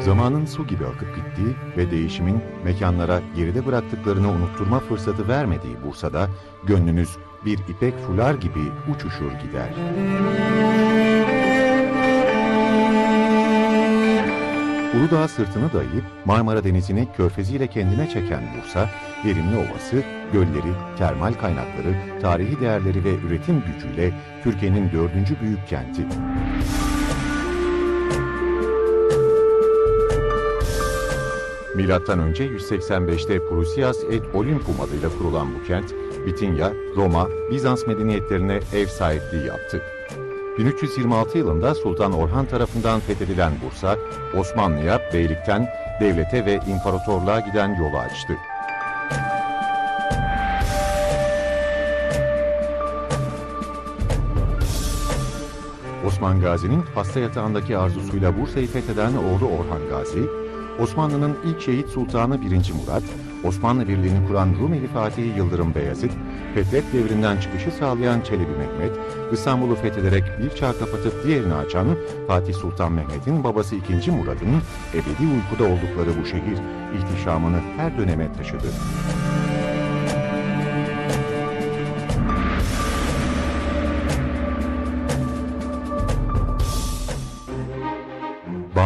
Zamanın su gibi akıp gittiği ve değişimin mekanlara geride bıraktıklarını unutturma fırsatı vermediği Bursa'da gönlünüz bir ipek fular gibi uçuşur gider. Uludağ sırtını dayayıp Marmara Denizi'ni körfeziyle kendine çeken Bursa, verimli ovası, gölleri, termal kaynakları, tarihi değerleri ve üretim gücüyle Türkiye'nin dördüncü büyük kenti. Milattan önce 185'te Prusias et Olympum adıyla kurulan bu kent, Bitinya, Roma, Bizans medeniyetlerine ev sahipliği yaptı. 1326 yılında Sultan Orhan tarafından fethedilen Bursa, Osmanlı'ya beylikten devlete ve imparatorluğa giden yolu açtı. Osman Gazi'nin hasta yatağındaki arzusuyla Bursa'yı fetheden oğlu Orhan Gazi, Osmanlı'nın ilk şehit sultanı 1. Murat, Osmanlı Birliği'ni kuran Rumeli Fatihi Yıldırım Beyazıt, Fetret devrinden çıkışı sağlayan Çelebi Mehmet, İstanbul'u fethederek bir çağ kapatıp diğerini açan Fatih Sultan Mehmet'in babası 2. Murad'ın ebedi uykuda oldukları bu şehir ihtişamını her döneme taşıdı.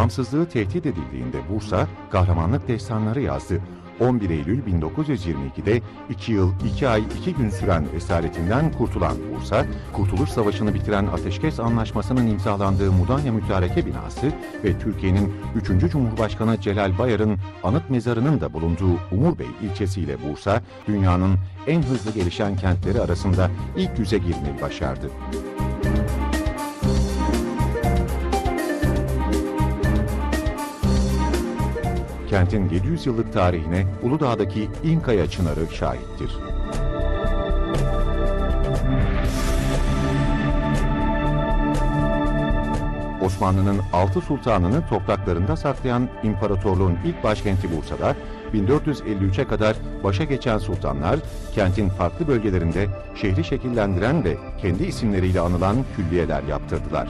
Bağımsızlığı tehdit edildiğinde Bursa kahramanlık destanları yazdı. 11 Eylül 1922'de 2 yıl 2 ay 2 gün süren esaretinden kurtulan Bursa, Kurtuluş Savaşı'nı bitiren Ateşkes Anlaşması'nın imzalandığı Mudanya Mütareke binası ve Türkiye'nin 3. Cumhurbaşkanı Celal Bayar'ın anıt mezarının da bulunduğu Umurbey ilçesiyle Bursa, dünyanın en hızlı gelişen kentleri arasında ilk yüze girmeyi başardı. Kentin 700 yıllık tarihine Uludağ'daki İnkaya Çınarı şahittir. Osmanlı'nın altı sultanını topraklarında saklayan imparatorluğun ilk başkenti Bursa'da 1453'e kadar başa geçen sultanlar kentin farklı bölgelerinde şehri şekillendiren ve kendi isimleriyle anılan külliyeler yaptırdılar.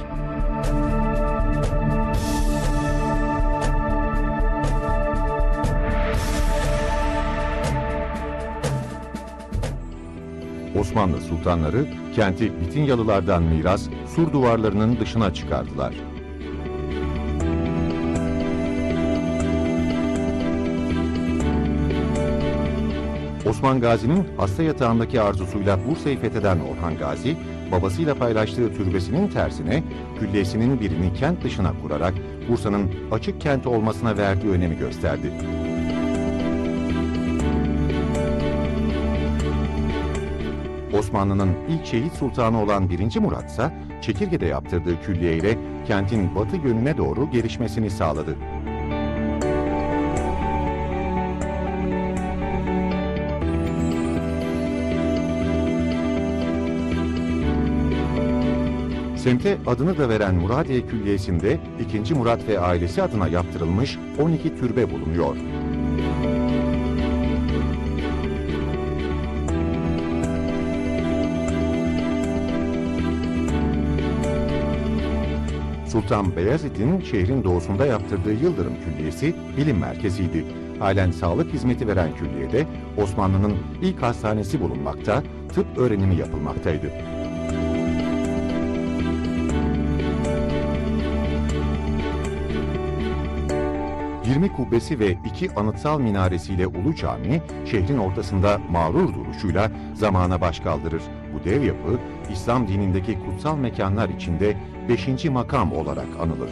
Osmanlı sultanları kenti Bitinyalılardan miras sur duvarlarının dışına çıkardılar. Osman Gazi'nin hasta yatağındaki arzusuyla Bursa'yı fetheden Orhan Gazi, babasıyla paylaştığı türbesinin tersine külliyesinin birini kent dışına kurarak Bursa'nın açık kent olmasına verdiği önemi gösterdi. Osmanlı'nın ilk şehit sultanı olan 1. Murat ise Çekirge'de yaptırdığı külliye ile kentin batı yönüne doğru gelişmesini sağladı. Semte adını da veren Muradiye Külliyesi'nde 2. Murat ve ailesi adına yaptırılmış 12 türbe bulunuyor. Sultan Beyazıt'ın şehrin doğusunda yaptırdığı Yıldırım Külliyesi bilim merkeziydi. Halen sağlık hizmeti veren külliyede Osmanlı'nın ilk hastanesi bulunmakta, tıp öğrenimi yapılmaktaydı. Yirmi kubbesi ve iki anıtsal minaresiyle Ulu Cami, şehrin ortasında mağrur duruşuyla zamana baş kaldırır. Bu dev yapı, İslam dinindeki kutsal mekanlar içinde beşinci makam olarak anılır.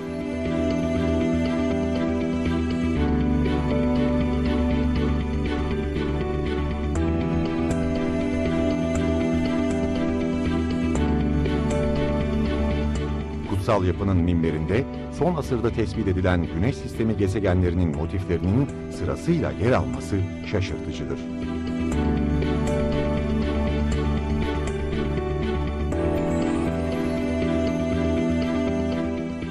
Kutsal yapının minberinde son asırda tespit edilen güneş sistemi gezegenlerinin motiflerinin sırasıyla yer alması şaşırtıcıdır.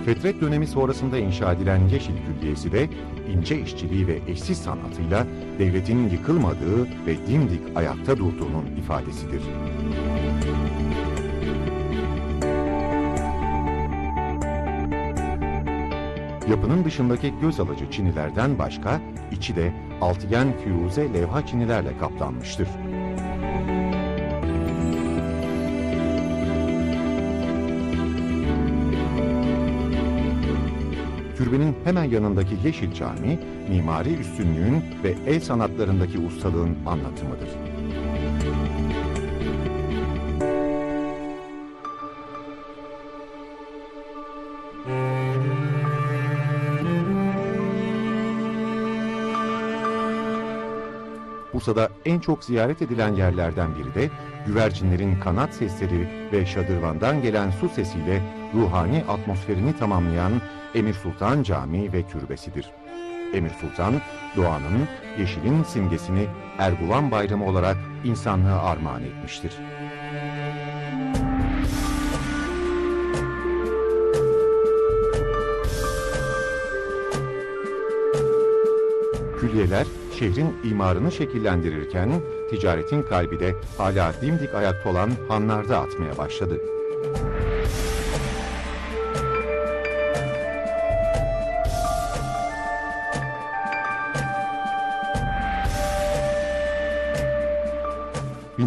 Fetret dönemi sonrasında inşa edilen Yeşil Külliyesi de ince işçiliği ve eşsiz sanatıyla devletin yıkılmadığı ve dimdik ayakta durduğunun ifadesidir. Yapının dışındaki göz alıcı çinilerden başka, içi de altıgen firuze levha çinilerle kaplanmıştır. Hemen yanındaki Yeşil Cami, mimari üstünlüğün ve el sanatlarındaki ustalığın anlatımıdır. Bursa'da en çok ziyaret edilen yerlerden biri de güvercinlerin kanat sesleri ve şadırvandan gelen su sesiyle ruhani atmosferini tamamlayan Emir Sultan Camii ve Türbesidir. Emir Sultan, doğanın, yeşilin simgesini Erguvan Bayramı olarak insanlığa armağan etmiştir. Külliyeler şehrin imarını şekillendirirken ticaretin kalbi de hala dimdik ayakta olan hanlarda atmaya başladı.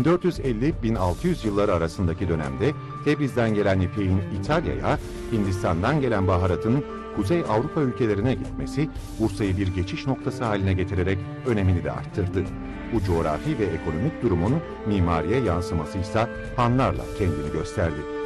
...1450-1600 yılları arasındaki dönemde Tebriz'den gelen ipeğin İtalya'ya, Hindistan'dan gelen baharatın Kuzey Avrupa ülkelerine gitmesi Bursa'yı bir geçiş noktası haline getirerek önemini de arttırdı. Bu coğrafi ve ekonomik durumun mimariye yansıması ise hanlarla kendini gösterdi.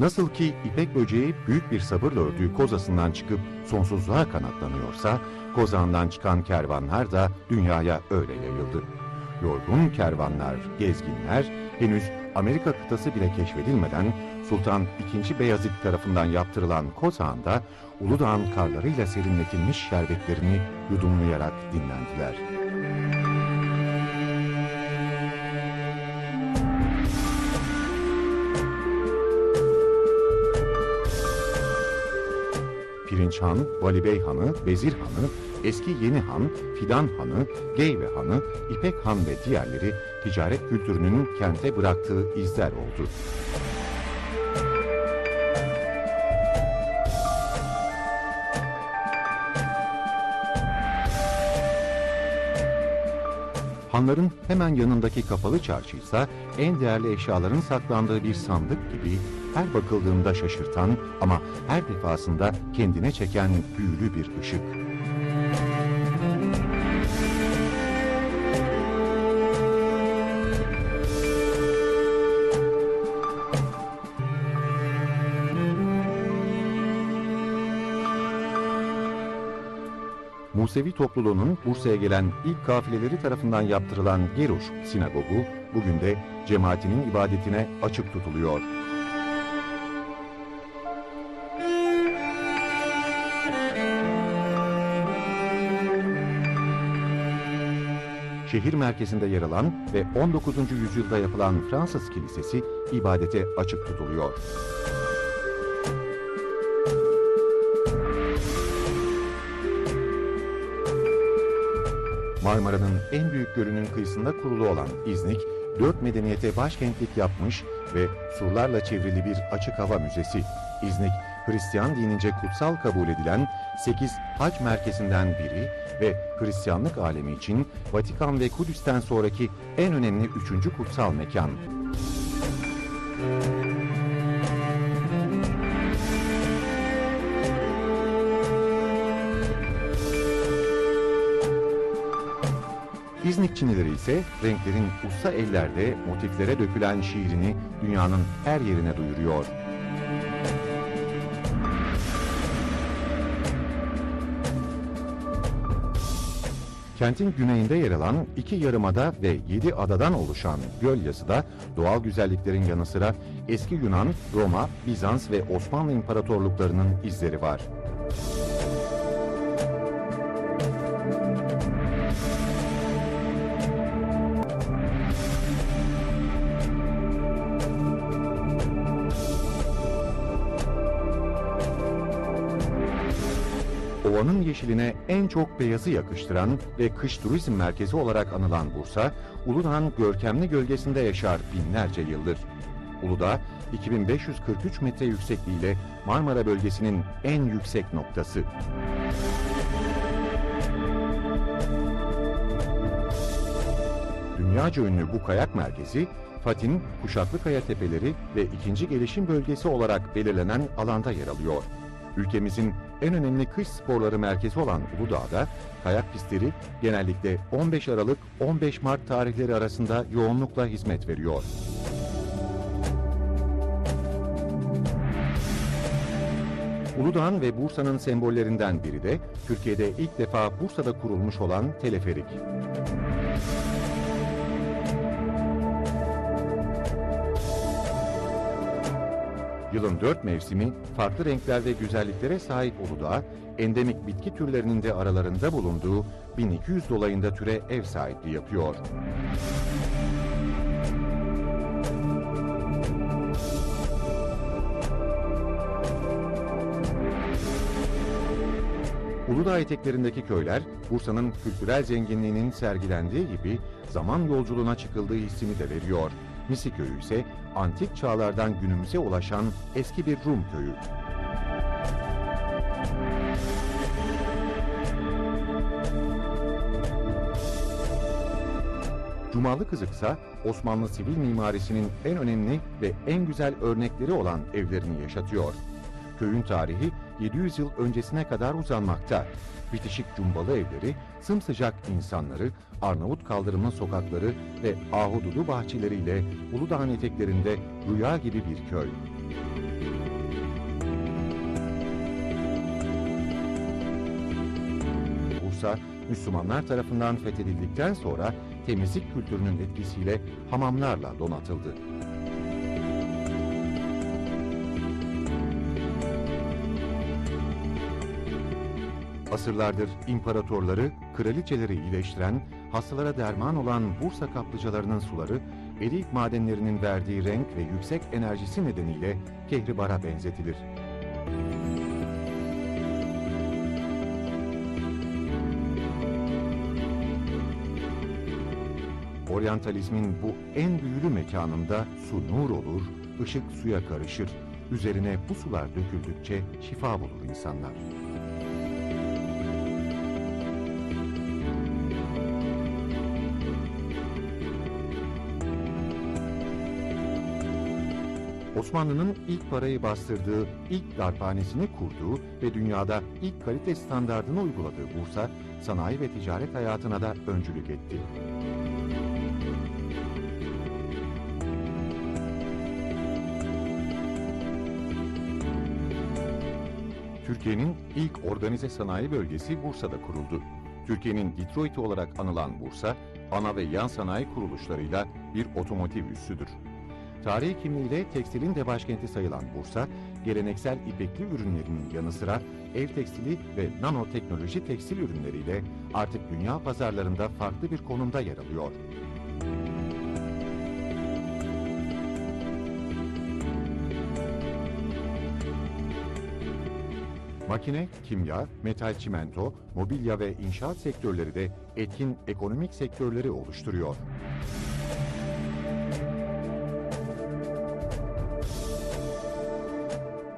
Nasıl ki ipek böceği büyük bir sabırla ördüğü kozasından çıkıp sonsuzluğa kanatlanıyorsa, kozağından çıkan kervanlar da dünyaya öyle yayıldı. Yorgun kervanlar, gezginler henüz Amerika kıtası bile keşfedilmeden Sultan II. Beyazıt tarafından yaptırılan kozağında Uludağ'ın karlarıyla serinletilmiş şerbetlerini yudumlayarak dinlendiler. Pirinç Han, Vali Hanı, Vezir Hanı, eski Yeni Han, Fidan Hanı, Geyve Hanı, İpek Han ve diğerleri ticaret kültürünün kente bıraktığı izler oldu. Hanların hemen yanındaki kapalı çarşıysa en değerli eşyaların saklandığı bir sandık gibi her bakıldığında şaşırtan ama her defasında kendine çeken büyülü bir ışık. Musevi topluluğunun Bursa'ya gelen ilk kafileleri tarafından yaptırılan Geruş Sinagogu bugün de cemaatinin ibadetine açık tutuluyor. Şehir merkezinde yer alan ve 19. yüzyılda yapılan Fransız Kilisesi ibadete açık tutuluyor. Marmara'nın en büyük gölünün kıyısında kurulu olan İznik, dört medeniyete başkentlik yapmış ve surlarla çevrili bir açık hava müzesi. İznik, Hristiyan dinince kutsal kabul edilen 8 hac merkezinden biri ve Hristiyanlık alemi için Vatikan ve Kudüs'ten sonraki en önemli üçüncü kutsal mekan. İznik Çinileri ise renklerin usta ellerde motiflere dökülen şiirini dünyanın her yerine duyuruyor. Kentin güneyinde yer alan iki yarımada ve yedi adadan oluşan Gölyazı'da doğal güzelliklerin yanı sıra eski Yunan, Roma, Bizans ve Osmanlı İmparatorluklarının izleri var. Ovanın yeşiline en çok beyazı yakıştıran ve kış turizm merkezi olarak anılan Bursa, Uludağ'ın görkemli gölgesinde yaşar binlerce yıldır. Uludağ, 2543 metre yüksekliğiyle Marmara bölgesinin en yüksek noktası. Dünyaca ünlü bu kayak merkezi, Fatih'in Kuşaklıkaya Tepeleri ve ikinci gelişim bölgesi olarak belirlenen alanda yer alıyor. Ülkemizin en önemli kış sporları merkezi olan Uludağ'da kayak pistleri genellikle 15 Aralık 15 Mart tarihleri arasında yoğunlukla hizmet veriyor. Uludağ'ın ve Bursa'nın sembollerinden biri de Türkiye'de ilk defa Bursa'da kurulmuş olan teleferik. Yılın dört mevsimi farklı renkler ve güzelliklere sahip Uludağ, endemik bitki türlerinin de aralarında bulunduğu 1200 dolayında türe ev sahipliği yapıyor. Uludağ eteklerindeki köyler, Bursa'nın kültürel zenginliğinin sergilendiği gibi zaman yolculuğuna çıkıldığı hissini de veriyor. Misi köyü ise antik çağlardan günümüze ulaşan eski bir Rum köyü. Cumalı Kızıksa Osmanlı sivil mimarisinin en önemli ve en güzel örnekleri olan evlerini yaşatıyor. Köyün tarihi 700 yıl öncesine kadar uzanmakta. Bitişik cumbalı evleri, sımsıcak insanları, Arnavut kaldırımlı sokakları ve ahududu bahçeleriyle Uludağ'ın eteklerinde rüya gibi bir köy. Bursa, Müslümanlar tarafından fethedildikten sonra temizlik kültürünün etkisiyle hamamlarla donatıldı. Asırlardır imparatorları, kraliçeleri iyileştiren, hastalara derman olan Bursa kaplıcalarının suları, erik madenlerinin verdiği renk ve yüksek enerjisi nedeniyle kehribara benzetilir. Oryantalizmin bu en büyülü mekanında su nur olur, ışık suya karışır. Üzerine bu sular döküldükçe şifa bulur insanlar. Osmanlı'nın ilk parayı bastırdığı, ilk darphanesini kurduğu ve dünyada ilk kalite standardını uyguladığı Bursa, sanayi ve ticaret hayatına da öncülük etti. Türkiye'nin ilk organize sanayi bölgesi Bursa'da kuruldu. Türkiye'nin Detroit'i olarak anılan Bursa, ana ve yan sanayi kuruluşlarıyla bir otomotiv üssüdür. Tarihi kimliğiyle tekstilin de başkenti sayılan Bursa, geleneksel ipekli ürünlerinin yanı sıra ev tekstili ve nanoteknoloji tekstil ürünleriyle artık dünya pazarlarında farklı bir konumda yer alıyor. Makine, kimya, metal çimento, mobilya ve inşaat sektörleri de etkin ekonomik sektörleri oluşturuyor.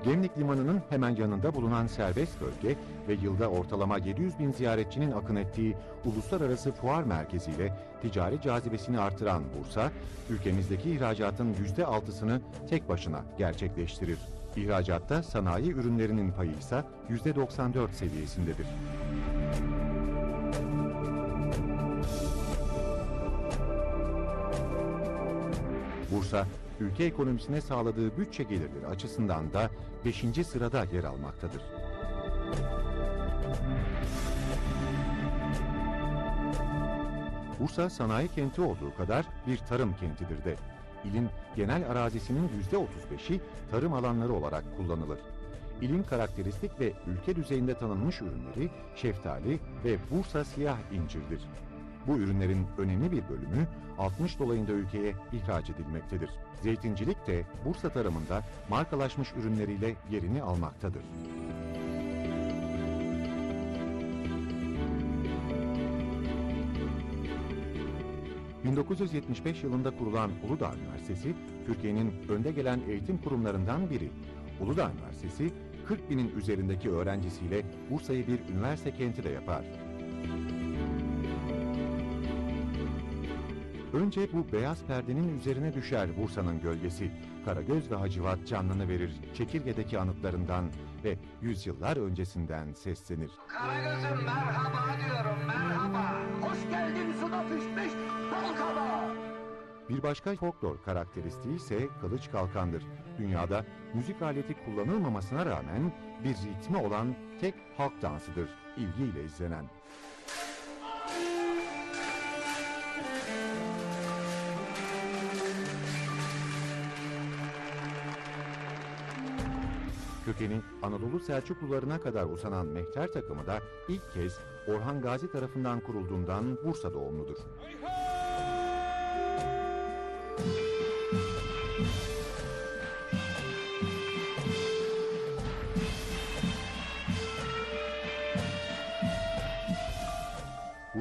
Gemlik Limanı'nın hemen yanında bulunan serbest bölge ve yılda ortalama 700 bin ziyaretçinin akın ettiği uluslararası fuar merkeziyle ticari cazibesini artıran Bursa, ülkemizdeki ihracatın %6'sını tek başına gerçekleştirir. İhracatta sanayi ürünlerinin payı ise %94 seviyesindedir. Bursa, ülke ekonomisine sağladığı bütçe gelirleri açısından da 5. sırada yer almaktadır. Bursa sanayi kenti olduğu kadar bir tarım kentidir de. İlin genel arazisinin %35'i tarım alanları olarak kullanılır. İlin karakteristik ve ülke düzeyinde tanınmış ürünleri şeftali ve Bursa siyah incirdir. Bu ürünlerin önemli bir bölümü 60 dolayında ülkeye ihraç edilmektedir. Zeytincilik de Bursa tarımında markalaşmış ürünleriyle yerini almaktadır. ...1975 yılında kurulan Uludağ Üniversitesi... ...Türkiye'nin önde gelen eğitim kurumlarından biri. Uludağ Üniversitesi 40 binin üzerindeki öğrencisiyle Bursa'yı bir üniversite kenti de yapar. Önce bu beyaz perdenin üzerine düşer Bursa'nın gölgesi. Karagöz ve Hacivat canlını verir çekirgedeki anıtlarından ve yüzyıllar öncesinden seslenir. Karagöz'üm merhaba diyorum merhaba. Hoş geldin suda pişmiş bal kabağı. Bir başka folklor karakteristiği ise kılıç kalkandır. Dünyada müzik aleti kullanılmamasına rağmen bir ritmi olan tek halk dansıdır, ilgiyle izlenen. Kökeni Anadolu Selçuklularına kadar uzanan mehter takımı da ilk kez Orhan Gazi tarafından kurulduğundan Bursa doğumludur.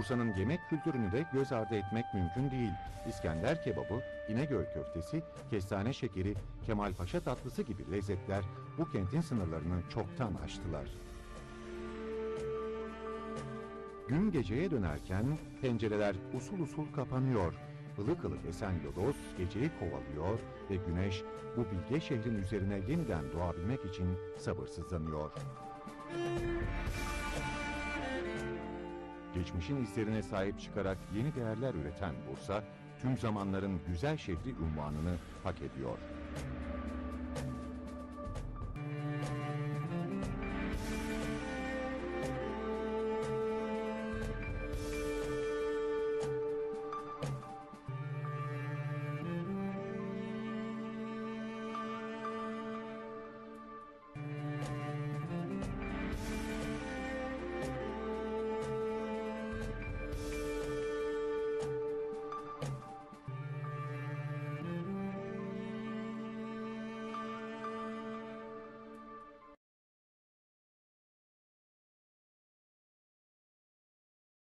Bursa'nın yemek kültürünü de göz ardı etmek mümkün değil. İskender kebabı, İnegöl köftesi, kestane şekeri, Kemalpaşa tatlısı gibi lezzetler bu kentin sınırlarını çoktan aştılar. Gün geceye dönerken pencereler usul usul kapanıyor. Ilık ılık esen lodos geceyi kovalıyor ve güneş bu bilge şehrin üzerine yeniden doğabilmek için sabırsızlanıyor. Geçmişin izlerine sahip çıkarak yeni değerler üreten Bursa, tüm zamanların güzel şehri unvanını hak ediyor.